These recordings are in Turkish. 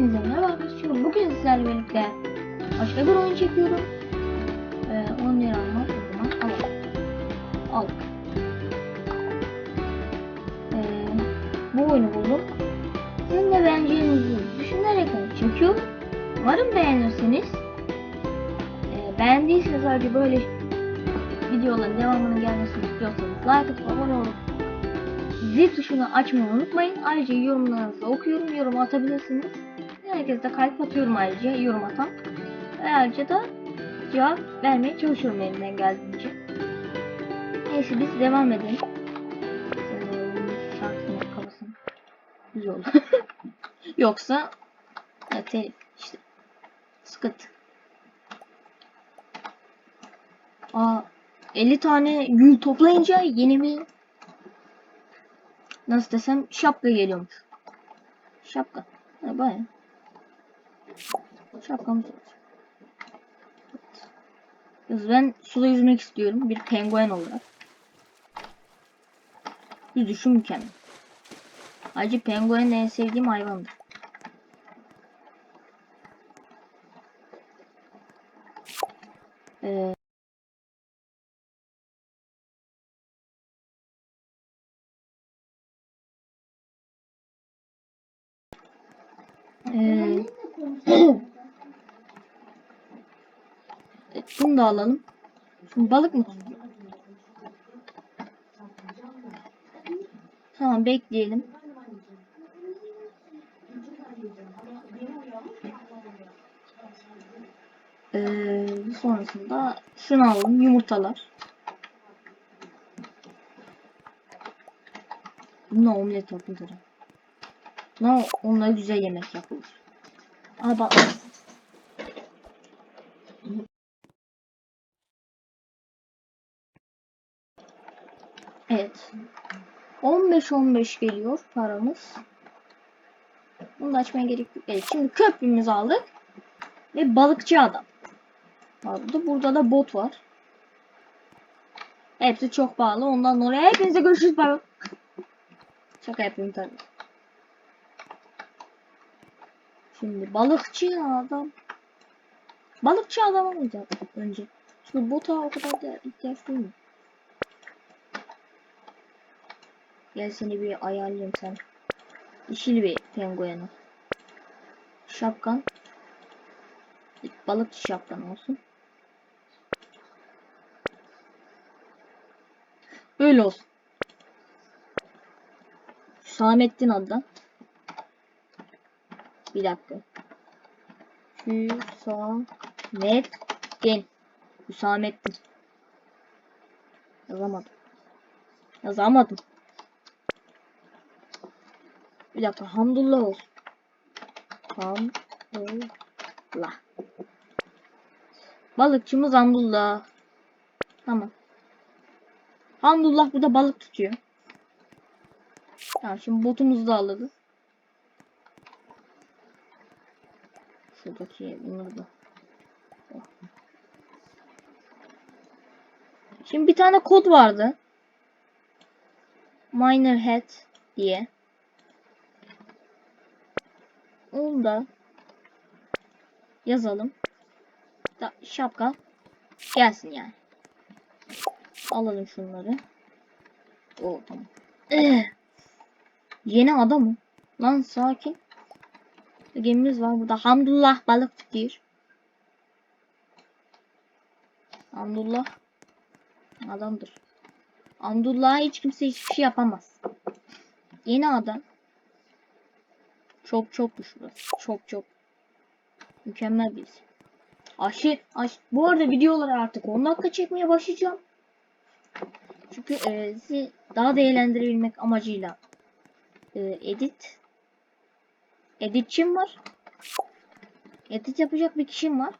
Hepinize merhaba arkadaşlar. Bugün sizlerle birlikte başka bir oyun çekiyorum. Ee, 10 lira almak o zaman alalım. Aldık. Ee, bu oyunu buldum. Sizin de beğeneceğinizi düşünerek çekiyorum. Umarım beğenirsiniz. Ee, beğendiyseniz sadece böyle videoların devamının gelmesini istiyorsanız like atıp abone olup zil tuşunu açmayı unutmayın. Ayrıca yorumlarınızı okuyorum. Yorum atabilirsiniz. Herkese kalp atıyorum ayrıca yorum atan. Ayrıca da cevap vermeye çalışıyorum elimden geldiğince. Neyse biz devam edelim. Şarkısını kafasını. Güzel. Yoksa ya, işte sıkıntı. Aa 50 tane gül toplayınca yeni bir nasıl desem şapka geliyormuş. Şapka. Ha. Evet. Kız ben suda yüzmek istiyorum. Bir penguen olarak. Yüzüşü mükemmel. Ayrıca penguen en sevdiğim hayvandır. Ee, Ee, evet, bunu da alalım. Şimdi balık mı? Tamam bekleyelim. Ee, sonrasında şunu alalım yumurtalar. Bununla omlet yapılır. Bunlar onunla güzel yemek yapılır. Aa bak. Evet. 15-15 geliyor paramız. Bunu da açmaya gerek yok. Evet, şimdi köprümüzü aldık. Ve balıkçı adam. Vardı. Burada da bot var. Hepsi çok pahalı. Ondan dolayı hepinize görüşürüz. Bay bay. Yapayım tabii. Şimdi balıkçı adam. Balıkçı adam olacak önce. Şimdi bota o kadar da ihtiyaç duymuyor. Gel seni bir ayarlayayım sen. Dişili bir pengueni. Şapkan. Balıkçı şapkan olsun. Böyle olsun. Samettin adlı. Bir dakika. Hüsamettin. Hüsamettin. Yazamadım. Yazamadım. Bir dakika. Hamdullah olsun. Hamdullah. Balıkçımız Hamdullah. Tamam. Hamdullah burada balık tutuyor. Tamam şimdi botumuzu da alalım. Şuradaki bunları. Şimdi bir tane kod vardı. Miner hat diye. Onu da yazalım. Da şapka gelsin yani. Alalım şunları. O tamam. Eh. Yeni adam mı? Lan sakin. Gemimiz var burada. Hamdullah balık tutuyor. Hamdullah adamdır. Hamdullah hiç kimse hiçbir şey yapamaz. Yeni adam. Çok çok güçlü. Çok çok. Mükemmel birisi. Aşı, aş. Bu arada videoları artık 10 dakika çekmeye başlayacağım. Çünkü e, sizi daha da eğlendirebilmek amacıyla e, edit editçim var. Edit yapacak bir kişim var.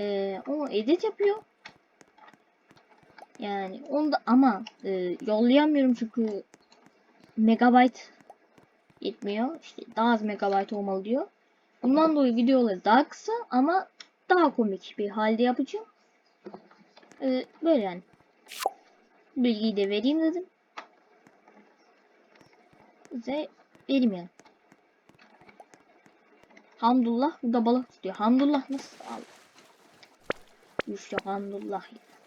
Ee, o edit yapıyor. Yani onu da ama e, yollayamıyorum çünkü megabyte yetmiyor. İşte daha az megabyte olmalı diyor. Bundan dolayı videoları daha kısa ama daha komik bir halde yapacağım. Ee, böyle yani. Bilgiyi de vereyim dedim. Size vereyim. Hamdullah bu da balık tutuyor. Hamdullah nasıl al? İşte Hamdullah.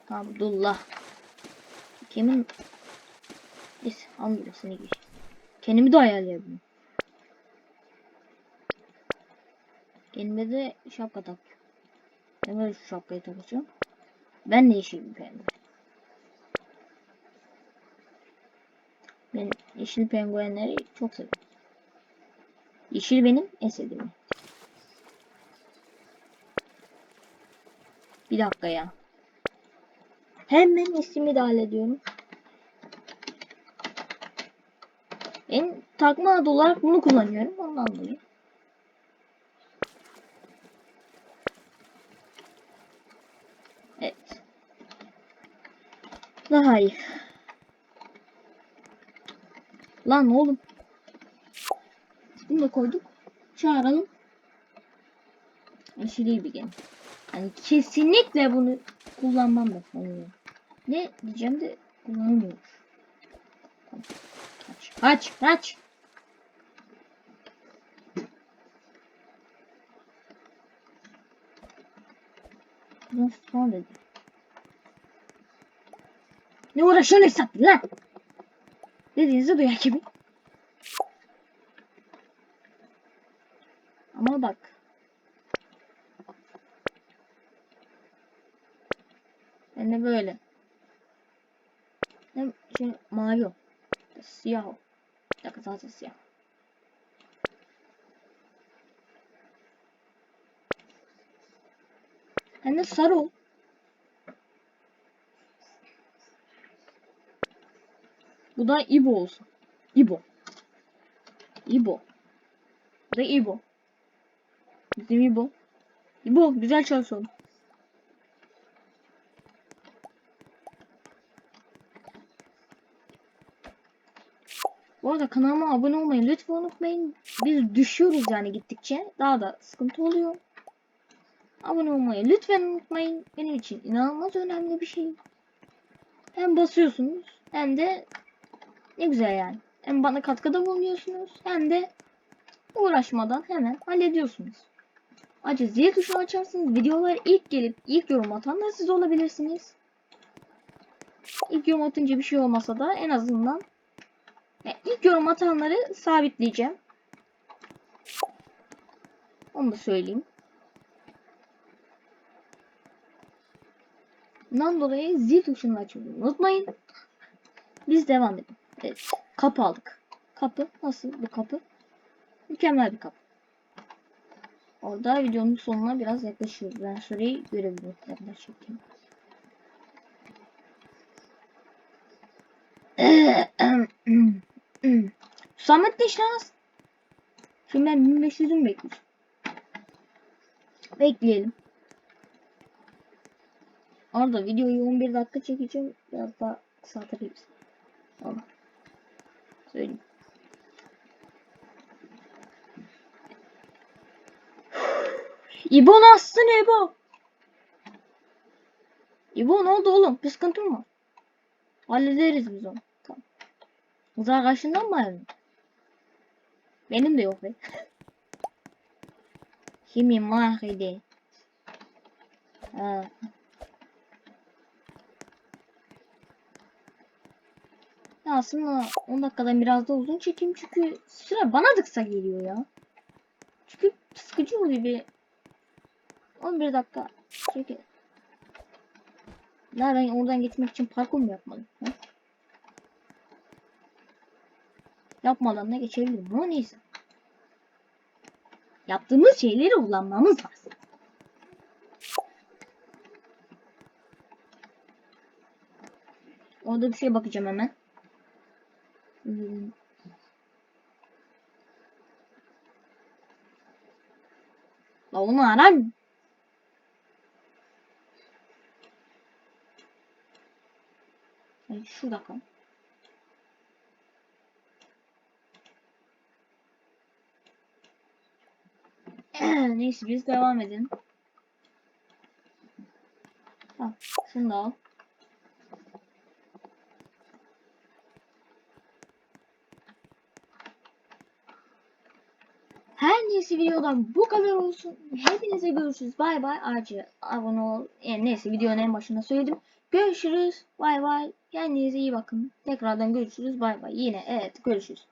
Hamdullah. Kimin? Neyse Hamdullah seni geç. Kendimi de ayarlayabilirim. Kendime de şapka tak. Ben böyle şu şapkayı takacağım. Ben yeşil bir penguen. Ben yeşil penguenleri çok seviyorum. Yeşil benim en sevdiğim. Bir dakika ya. Hemen ismimi de hallediyorum. Ben takma adı olarak bunu kullanıyorum. Ondan dolayı. Evet. Daha iyi. Lan oğlum. Bunu da koyduk. Çağıralım. Yeşil iyi bir game. Yani kesinlikle bunu kullanmam. Yani ne diyeceğim de kullanamıyorum. Tamam. Kaç. Kaç. Kaç. Nasıl son dedi. Ne uğraşıyorsun hesap lan? Dediğinizi duyar gibi. Ama bak. Ben de böyle. Hem şey mavi o. Siyah o. Bir dakika zaten siyah. Hem de sarı o. Bu da İbo olsun. İbo. İbo. Bu da İbo. Bizim İbo. İbo güzel çalışıyor. Bu arada kanalıma abone olmayı lütfen unutmayın. Biz düşüyoruz yani gittikçe. Daha da sıkıntı oluyor. Abone olmayı lütfen unutmayın. Benim için inanılmaz önemli bir şey. Hem basıyorsunuz hem de ne güzel yani. Hem bana katkıda bulunuyorsunuz hem de uğraşmadan hemen hallediyorsunuz. Ayrıca zil tuşunu açarsınız. Videolar ilk gelip ilk yorum atanlar siz olabilirsiniz. İlk yorum atınca bir şey olmasa da en azından yani ilk yorum atanları sabitleyeceğim. Onu da söyleyeyim. Bundan dolayı zil tuşunu açmayı unutmayın. Biz devam edelim. Evet. Kapı aldık. Kapı. Nasıl bir kapı? Mükemmel bir kapı. Orada videonun sonuna biraz yaklaşıyoruz. Ben şurayı görebilirim. Ben çekeyim. Samet de şans. Şimdi ben 1500'ün bekliyorum. Bekleyelim. Orada videoyu 11 dakika çekeceğim. Biraz daha kısaltabiliriz. Tamam. Söyleyeyim. İbo nasılsın İbo? İbo ne oldu oğlum? Bir sıkıntın mı? Hallederiz biz onu. Tamam. Uzak karşından mı ayrıldın? Benim de yok be. Kimi mahidi. Ha. Ya aslında 10 dakikadan biraz da uzun çekeyim çünkü süre bana da kısa geliyor ya. Çünkü sıkıcı oluyor bir 11 dakika. Ya ben oradan geçmek için parkur mu yapmadım? Ha? Yapmadan da geçebilirim ama neyse. Yaptığımız şeyleri kullanmamız lazım. Orada bir şey bakacağım hemen. Hmm. La oğlum. Yani şurada kal. Neyse biz devam edelim. Tamam. Şunu da al. Her neyse videodan bu kadar olsun. Hepinize görüşürüz. Bay bay. Ayrıca abone ol. Yani neyse videonun en başında söyledim. Görüşürüz. Bay bay. Kendinize iyi bakın. Tekrardan görüşürüz. Bay bay. Yine evet görüşürüz.